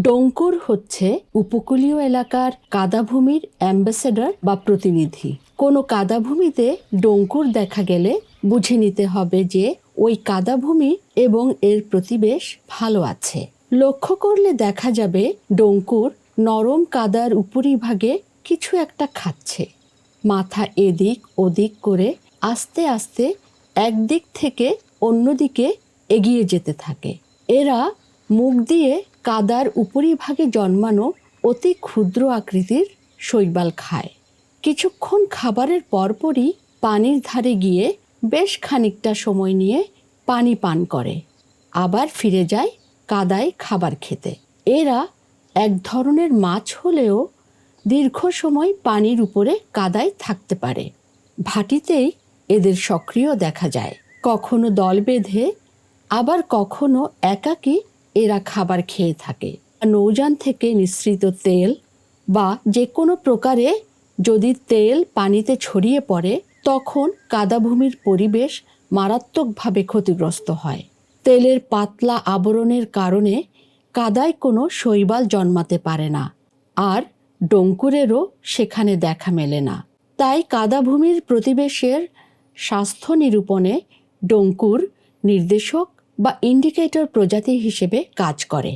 ডঙ্কুর হচ্ছে উপকূলীয় এলাকার কাদাভূমির অ্যাম্বাসেডর বা প্রতিনিধি। কোনো কাদাভূমিতে ডঙ্কুর দেখা গেলে বুঝে নিতে হবে যে ওই কাদাভূমি এবং এর প্রতিবেশ ভালো আছে। লক্ষ্য করলে দেখা যাবে ডঙ্কুর নরম কাদার উপরিভাগে কিছু একটা খাচ্ছে। মাথা এদিক ওদিক করে আস্তে আস্তে একদিক থেকে অন্যদিকে এগিয়ে যেতে থাকে। এরা মুখ দিয়ে কাদার উপরিভাগে জন্মানো অতি ক্ষুদ্র আকৃতির শৈবাল খায়। কিছুক্ষণ খাবারের পরপরই পানির ধারে গিয়ে বেশ খানিকটা সময় নিয়ে পানি পান করে, আবার ফিরে যায় কাদায় খাবার খেতে। এরা এক ধরনের মাছ হলেও দীর্ঘ সময় পানির উপরে কাদায় থাকতে পারে। ভাটিতেই এদের সক্রিয় দেখা যায়। কখনো দল বেঁধে, আবার কখনো একাকী এরা খাবার খেয়ে থাকে। নৌযান থেকে নিঃসৃত তেল বা যে কোনো প্রকারে যদি তেল পানিতে ছড়িয়ে পড়ে, তখন কাদাভূমির পরিবেশ মারাত্মকভাবে ক্ষতিগ্রস্ত হয়। তেলের পাতলা আবরণের কারণে কাদায় কোনো শৈবাল জন্মাতে পারে না, আর ডঙ্কুরেরও সেখানে দেখা মেলে না। তাই কাদাভূমির প্রতিবেশের স্বাস্থ্য নিরূপণে ডঙ্কুর নির্দেশক বা ইন্ডিকেটর প্রজাতি হিসেবে কাজ করে।